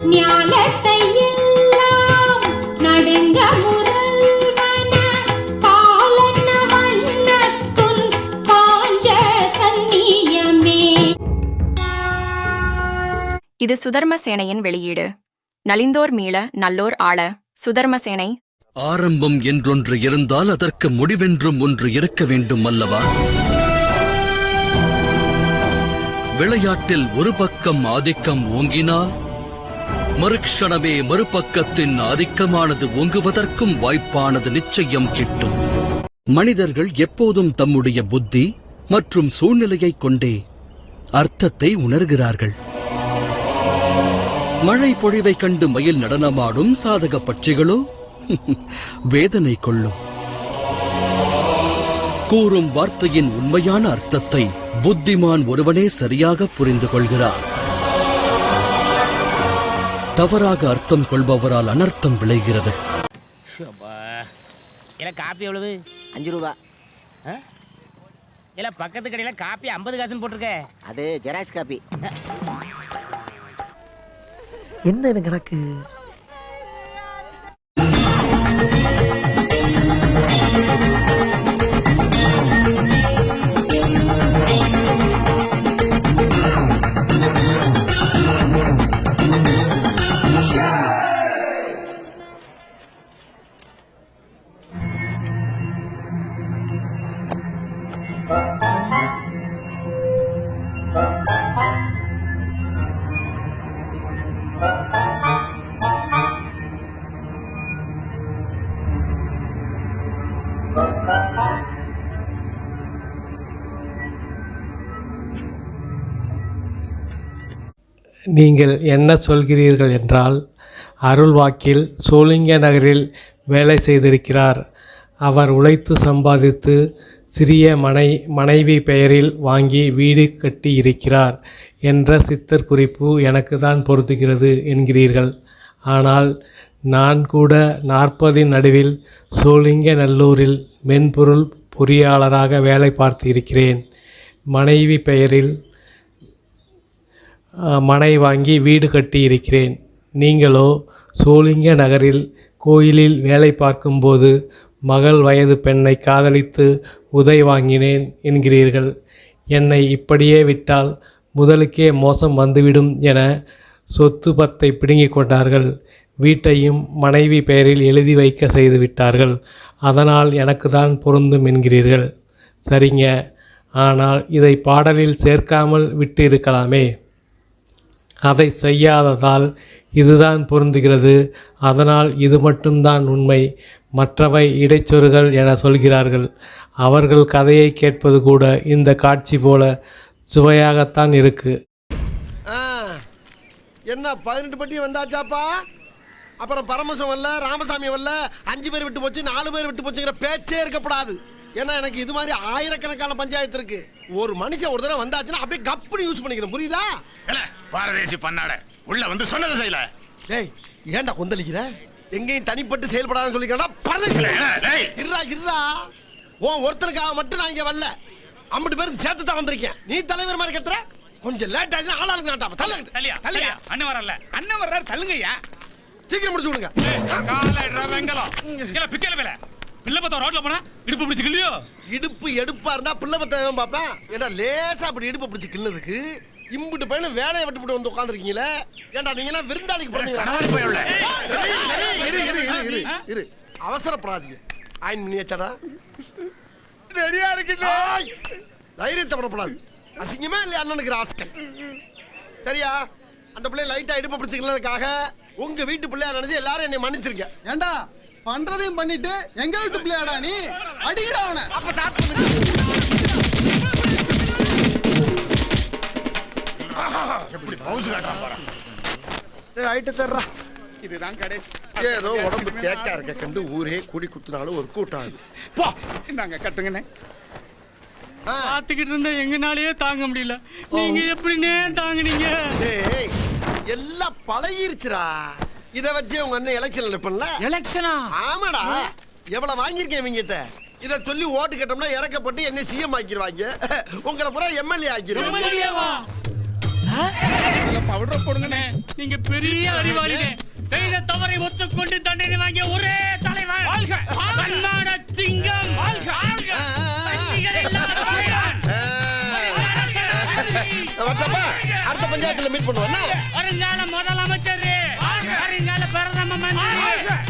ஞாலத்தை எல்லாம் நடுங்க முரல்வன பாலன வண்ணத்துன் பாஞ்ச சந்நியமே. இது சுதர்மசேனையின் வெளியீடு. நலிந்தோர் மீள நல்லோர் ஆள. சுதர்மசேனை ஆரம்பம் என்றொன்று இருந்தால் அதற்கு முடிவென்றும் ஒன்று இருக்க வேண்டும் அல்லவா? விளையாட்டில் ஒரு பக்கம் ஆதிக்கம் ஓங்கினால் மறுக்ஷணமே மறுபக்கத்தின் ஆதிக்கமானது ஒங்குவதற்கும் வாய்ப்பானது நிச்சயம் கிட்டும். மனிதர்கள் எப்போதும் தம்முடைய புத்தி மற்றும் சூழ்நிலையைக் கொண்டே அர்த்தத்தை உணர்கிறார்கள். மழை பொழிவைக் கண்டு மயில் நடனமாடும் சாதக பட்சிகளோ வேதனை கொள்ளும். கூறும் வார்த்தையின் உண்மையான அர்த்தத்தை புத்திமான் ஒருவனே சரியாக புரிந்து கொள்கிறார். தவறாக அர்த்தம் கொள்பவரால் அனர்த்தம் விளைகிறது. இல்லை காப்பி எவ்வளவு? அஞ்சு ரூபா. இல்லை பக்கத்து கடையில் காப்பி ஐம்பது காசுன்னு போட்டிருக்க. அது ஜெராக்ஸ் காப்பி. என்ன இது கணக்கு? நீங்கள் என்ன சொல்கிறீர்கள் என்றால் அருள்வாக்கில் சோளிங்க நகரில் வேலை செய்திருக்கிறார். அவர் உழைத்து சம்பாதித்து சிறிய மனை மனைவி பெயரில் வாங்கி வீடு கட்டி இருக்கிறார் என்ற சித்தர் குறிப்பு எனக்கு தான் பொருத்துகிறது என்கிறீர்கள். ஆனால் நான் கூட நாற்பதின் நடுவில் சோளிங்க நல்லூரில் மென்பொருள் பொறியாளராக வேலை பார்த்து இருக்கிறேன் மனைவி பெயரில் மனை வாங்கி வீடு கட்டி இருக்கிறேன் நீங்களோ சோளிங்க நகரில் கோயிலில் வேலை பார்க்கும்போது மகள் வயது பெண்ணை காதலித்து உதை வாங்கினேன் என்கிறீர்கள். என்னை இப்படியே விட்டால் முதலுக்கே மோசம் வந்துவிடும் என சொத்து பத்தை பிடுங்கிக் கொண்டார்கள். வீட்டையும் மனைவி பெயரில் எழுதி வைக்க செய்து விட்டார்கள். அதனால் எனக்கு தான் பொருந்தும் என்கிறீர்கள். சரிங்க. ஆனால் இதை பாடலில் சேர்க்காமல் விட்டு இருக்கலாமே அதை செய்யாததால் இதுதான் பொருந்துகிறது. அதனால் இது மட்டும்தான் உண்மை. மற்றவை இடைச்சொருகள் என சொல்கிறார்கள். அவர்கள் கதையை கேட்பது கூட இந்த காட்சி போல சுவையாகத்தான் இருக்கு. என்ன பதினெட்டு பட்டி வந்தாச்சாப்பா? அப்புறம் பரமசம் வரல ராமசாமி வரல அஞ்சு பேர் விட்டு போச்சு நாலு பேர் விட்டு போச்சுங்கிற பேச்சே இருக்கப்படாது ஏன்னா எனக்கு இது மாதிரி ஆயிரக்கணக்கான பஞ்சாயத்து இருக்கு. ஒரு மனுஷன் ஒரு தடவை வந்தாச்சுன்னா அப்படியே கப்புனு யூஸ் பண்ணிக்கணும். புரியுதா? ஏல, பாரதேசி பண்ணாட? உள்ள வந்து சொன்னது செய்யல. டேய் ஏன்டா கொந்தளிக்கிற? எங்கேயும் தனிப்பட்டு செயல்படாதுன்னு சொல்லிக்கிறா பரதேசி. இருடா இருடா. உன் ஒருத்தனுக்காக மட்டும் நான் இங்க வரல. ஐம்பது பேருக்கு சேர்த்து தான் வந்திருக்கேன். நீ தலைவர் மாதிரி கத்துற? கொஞ்சம் லேட் ஆச்சுன்னா ஆளாளுங்க நாட்டாம. தள்ள தள்ளியா தள்ளியா? அண்ணன் வரல அண்ணன் வர்றாரு தள்ளுங்கய்யா. சீக்கிரம் முடிச்சு விடுங்க கால இடற வெங்கலம். இல்ல பிக்கல வேல. பிள்ளை பார்த்தா ரோட்ல போனா இடுப்பு பிடிச்சு கிள்ளியோ? இடுப்பு எடுப்பா இருந்தா பிள்ளை பத்தவன் பாப்பேன் ஏன்னா லேசா அப்படி இடுப்பு பிடிச்சு கிள்ளதுக்கு இம்புட்டு பையனும் வேலையை விட்டு விட்டு வந்து உட்காந்துருக்கீங்களே ஏன்டா நீங்க எல்லாம் விருந்தாளிக்கு. பிறந்தீங்களா இரு இரு இரு இரு இரு அவசரப்படாதீங்க. ஆயின் பண்ணியாச்சாடா ரெடியா இருக்கு தைரியத்தை படப்படாது அசிங்கமா இல்லையா அண்ணனுக்கு ராஸ்கல்? சரியா? அந்த பிள்ளை லைட்டா இடுப்பு பிடிச்சிக்கலதுக்காக உங்க வீட்டு பிள்ளையா நினைச்சு எல்லாரும் என்னை மன்னிச்சிருங்க. ஏண்டா? பண்றதையும் பண்ணிட்டு எங்க வீட்டு பிள்ளையாடா நீ? அடிக்கடா அவனை. அப்ப பண்ணுங்க. எப்படி பவுசு பாரு. ஐட்ட தர்றா. இதுதான் கடைசி. ஏதோ உடம்பு தேக்கா இருக்க கண்டு ஊரே கூடி குத்துனாலும் ஒரு கூட்டம் போ இந்தாங்க கட்டுங்கண்ணே. ஆ, பார்த்துக்கிட்டு இருந்தா எங்கனாலேயே தாங்க முடியல. நீங்க எப்படின்னே தாங்குனீங்க? டேய் எல்லாம் பழகிருச்சுடா. இத வச்சே உங்க அண்ணன் எலெக்ஷன்ல நிப்பல எலெக்ஷனா ஆமாடா. எவ்வளவு வாங்கியிருக்கேன் இவங்கிட்ட? இத சொல்லி ஓட்டு கேட்டோம்னா இறக்கப்பட்டு என்ன சிஎம் ஆக்கிடுவாங்க உங்களை பூரா எம்எல்ஏ ஆக்கிடுவாங்க விடுற போடுங்கண்ணே. நீங்க பெரிய அறிவாளினே செய்த தவறை ஒத்துக்கொண்டு தண்டனை வாங்கிய ஒரே தலைவர். தன்மான சிங்கம். தண்டிகள் வரலாமா அடுத்த பஞ்சாயத்துல மீட் பண்ணுவோம் வருங்கால முதலமைச்சர். வருங்கால பிரதம மந்திரி.